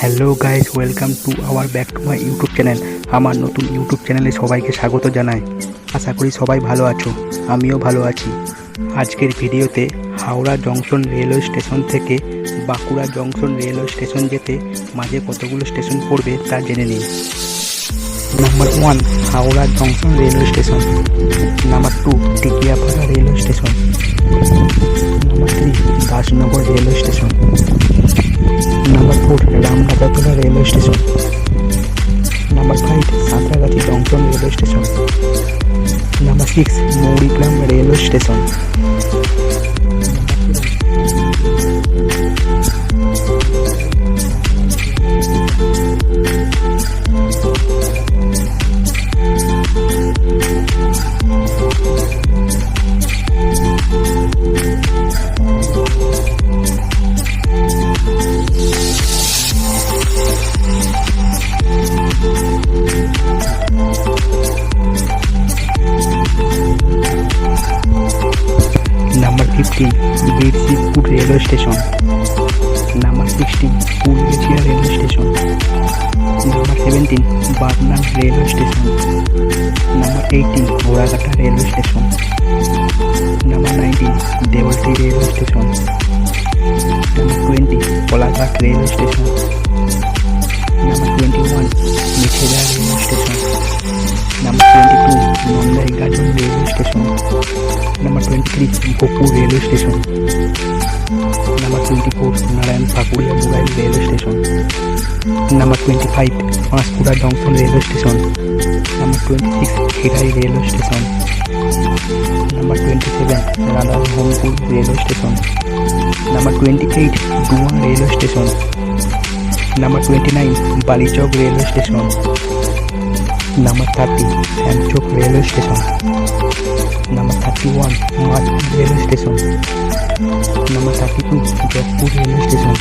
Hello guys welcome to our back to my YouTube channel আমার নতুন YouTube চ্যানেলে সবাইকে স্বাগত জানাই। আশা করি সবাই ভালো আছো, আমিও ভালো আছি। আজকের ভিডিওতে হাওড়া জংশন রেলওয়ে স্টেশন থেকে বাঁকুড়া জংশন রেলওয়ে স্টেশন যেতে মাঝে কতগুলো স্টেশন পড়বে তা জেনে নিন number one Howrah junction railway station. Number two Tikiapara railway station. Number three Dasnagar railway station. Number Ramrajatala railway station number five Santragachi junction railway station number six Mourigram railway station number fifteen railway station, number sixteen Phuleshwar railway station, number seventeen Bagnan railway station, number eighteen ঘোড়াঘাটা railway station, number nineteen Deulti railway station, number twenty Kolaghat railway station, number twenty one Mecheda railway station, number twenty two Gajan railway station number twenty three Gopur railway station number twenty four Narayan Pakuria mobile railway station number twenty five Panskura junction railway station number twenty six Khirai railway station number twenty seven Radhamohanpur railway station number twenty eight Duan railway station number twenty nine Balichak railway station Number 30, Amchuk railway station. Number 31, Mad railway station. Number 32, Jodhpur railway station.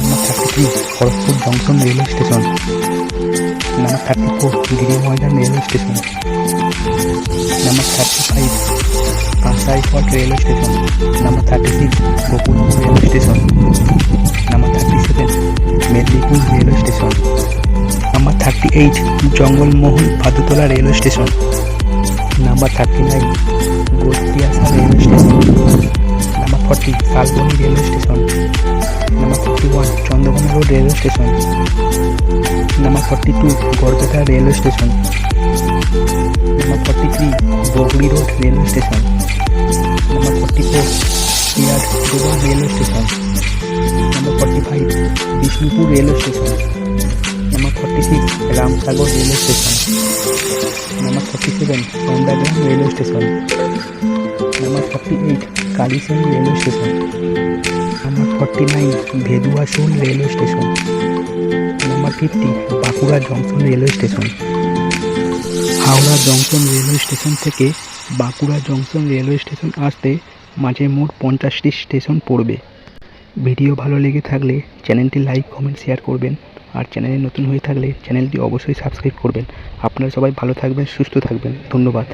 Number 33, Horakpur junction railway station. Number 34, Giri Moydan railway station. Number 35, Kansai Fort railway station. Number 36, Gokul railway station. Number 37, eight Jangalmahal Bhadutala railway station number thirty nine Godapiasal railway station number forty Salboni railway station number forty one Chandrakona road railway station number forty two Garhbeta railway station number forty three Bagri road railway station number forty four Piar railway station number forty five Bishnupur railway station Ramsagar railway station. Number forty seven Sandhyagram railway station. Number forty eight Kaliseen railway station. Number forty nine Bheduasol railway station. Number fifty Bankura junction railway station. Howrah junction railway station থেকে Bankura junction railway station আসতে মাঝে মোট পঞ্চাশটি station পড়বে। Video ভালো লেগে থাকলে চ্যানেলটি লাইক, কমেন্ট, শেয়ার করবেন। আর চ্যানেলে নতুন হয়ে থাকলে চ্যানেলটি অবশ্যই সাবস্ক্রাইব করবেন। আপনারা সবাই ভালো থাকবেন, সুস্থ থাকবেন। ধন্যবাদ।